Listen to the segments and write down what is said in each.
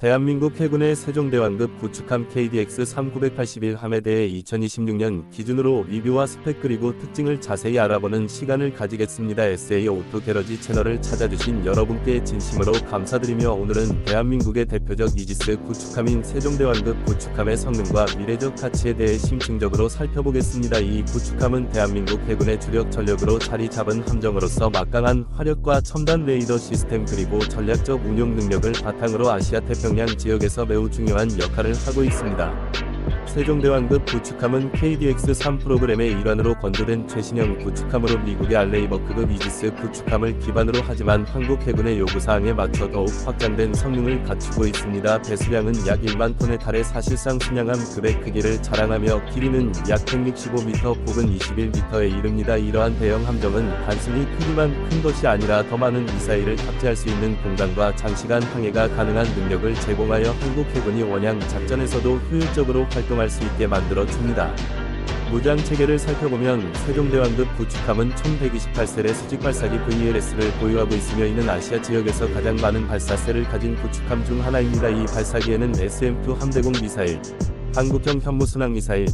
대한민국 해군의 세종대왕급 구축함 KDX-3981 함에 대해 2026년 기준으로 리뷰와 스펙 그리고 특징을 자세히 알아보는 시간을 가지겠습니다. SA 오토 게러지 채널을 찾아주신 여러분께 진심으로 감사드리며 오늘은 대한민국의 대표적 이지스 구축함인 세종대왕급 구축함의 성능과 미래적 가치에 대해 심층적으로 살펴보겠습니다. 이 구축함은 대한민국 해군의 주력 전력으로 자리 잡은 함정으로서 막강한 화력과 첨단 레이더 시스템 그리고 전략적 운용 능력을 바탕으로 아시아 태평 양 지역에서 매우 중요한 역할을 하고 있습니다. 세종대왕급 구축함은 KDX-3 프로그램의 일환으로 건조된 최신형 구축함으로 미국의 알레이버크급 이지스 구축함을 기반으로 하지만 한국 해군의 요구사항에 맞춰 더욱 확장된 성능을 갖추고 있습니다. 배수량은 약 1만 톤에 달해 사실상 순양함 급의 크기를 자랑하며 길이는 약 165m 혹은 21m에 이릅니다. 이러한 대형 함정은 단순히 크기만 큰 것이 아니라 더 많은 미사일을 탑재할 수 있는 공간과 장시간 항해가 가능한 능력을 제공하여 한국 해군이 원양 작전에서도 효율적으로 활동 할 수 있게 만들어 줍니다. 무장 체계를 살펴보면 세종대왕급 구축함은 총 128셀의 수직 발사기 VLS를 보유하고 있으며 이는 아시아 지역에서 가장 많은 발사셀을 가진 구축함 중 하나입니다. 이 발사기에는 SM-2 함대공 미사일, 한국형 현무순항 미사일,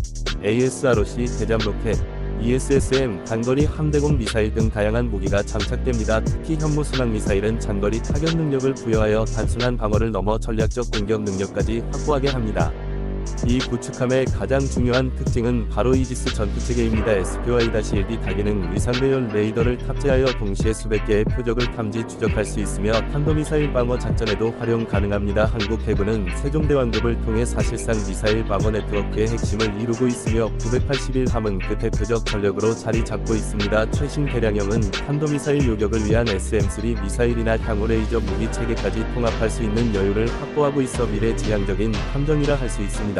ASROC 대잠 로켓, ESSM 단거리 함대공 미사일 등 다양한 무기가 장착됩니다. 특히 현무순항 미사일은 장거리 타격 능력을 부여하여 단순한 방어를 넘어 전략적 공격 능력까지 확보하게 합니다. 이 구축함의 가장 중요한 특징은 바로 이지스 전투체계입니다. SPY-1D 다기능 위상배열 레이더를 탑재하여 동시에 수백 개의 표적을 탐지 추적할 수 있으며 탄도미사일 방어 작전에도 활용 가능합니다. 한국 해군은 세종대왕급을 통해 사실상 미사일 방어 네트워크의 핵심을 이루고 있으며 981 함은 그 대표적 전력으로 자리 잡고 있습니다. 최신 개량형은 탄도미사일 요격을 위한 SM-3 미사일이나 향후 레이저 무기 체계까지 통합할 수 있는 여유를 확보하고 있어 미래 지향적인 함정이라 할 수 있습니다.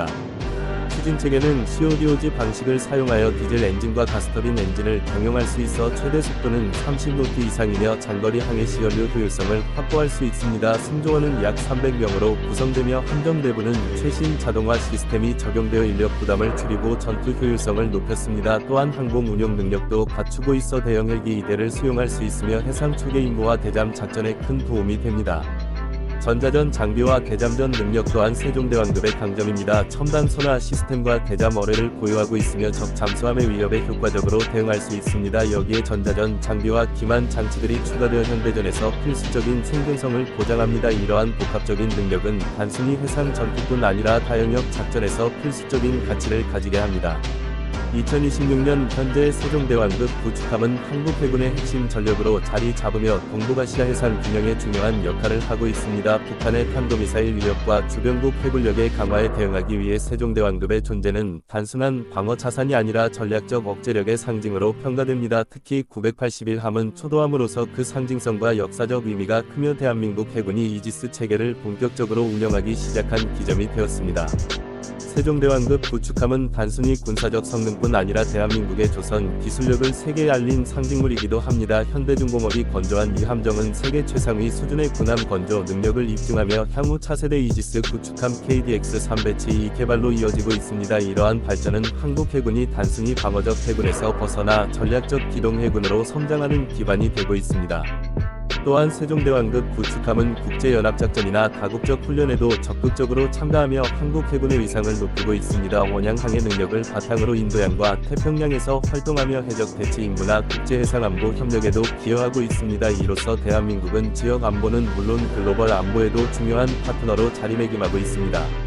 추진 체계는 CODOG 방식을 사용하여 디젤 엔진과 가스터빈 엔진을 병용할 수 있어 최대 속도는 30노트 이상이며 장거리 항해 시 연료 효율성을 확보할 수 있습니다. 승조원은 약 300명으로 구성되며 함정 내부는 최신 자동화 시스템이 적용되어 인력 부담을 줄이고 전투 효율성을 높였습니다. 또한 항공 운용 능력도 갖추고 있어 대형 헬기 2대를 수용할 수 있으며 해상 초계 임무와 대잠 작전에 큰 도움이 됩니다. 전자전 장비와 대잠전 능력 또한 세종대왕급의 강점입니다. 첨단 소나 시스템과 대잠 어뢰를 보유하고 있으며 적 잠수함의 위협에 효과적으로 대응할 수 있습니다. 여기에 전자전 장비와 기만 장치들이 추가되어 현대전에서 필수적인 생존성을 보장합니다. 이러한 복합적인 능력은 단순히 해상 전투뿐 아니라 다영역 작전에서 필수적인 가치를 가지게 합니다. 2026년 현재 세종대왕급 구축함은 한국 해군의 핵심 전력으로 자리 잡으며 동북아시아 해상 균형에 중요한 역할을 하고 있습니다. 북한의 탄도미사일 위협과 주변국 해군력의 강화에 대응하기 위해 세종대왕급의 존재는 단순한 방어 자산이 아니라 전략적 억제력의 상징으로 평가됩니다. 특히 981함은 초도함으로서 그 상징성과 역사적 의미가 크며 대한민국 해군이 이지스 체계를 본격적으로 운영하기 시작한 기점이 되었습니다. 세종대왕급 구축함은 단순히 군사적 성능뿐 아니라 대한민국의 조선 기술력을 세계에 알린 상징물이기도 합니다. 현대중공업이 건조한 이 함정은 세계 최상위 수준의 군함 건조 능력을 입증하며 향후 차세대 이지스 구축함 KDX-3 배치 2 개발로 이어지고 있습니다. 이러한 발전은 한국 해군이 단순히 방어적 해군에서 벗어나 전략적 기동 해군으로 성장하는 기반이 되고 있습니다. 또한 세종대왕급 구축함은 국제연합작전이나 다국적 훈련에도 적극적으로 참가하며 한국 해군의 위상을 높이고 있습니다. 원양 항해 능력을 바탕으로 인도양과 태평양에서 활동하며 해적 대치 임무나 국제해상안보 협력에도 기여하고 있습니다. 이로써 대한민국은 지역 안보는 물론 글로벌 안보에도 중요한 파트너로 자리매김하고 있습니다.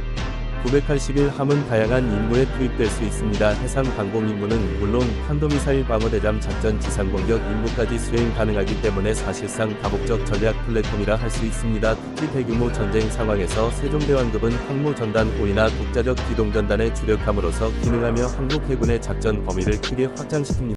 981 함은 다양한 임무에 투입될 수 있습니다. 해상 방공 임무는 물론 탄도미사일 방어대잠 작전 지상 공격 임무까지 수행 가능하기 때문에 사실상 다목적 전략 플랫폼이라 할 수 있습니다. 특히 대규모 전쟁 상황에서 세종대왕급은 항모 전단 호위나 독자적 기동 전단에 주력함으로써 기능하며 한국 해군의 작전 범위를 크게 확장시킵니다.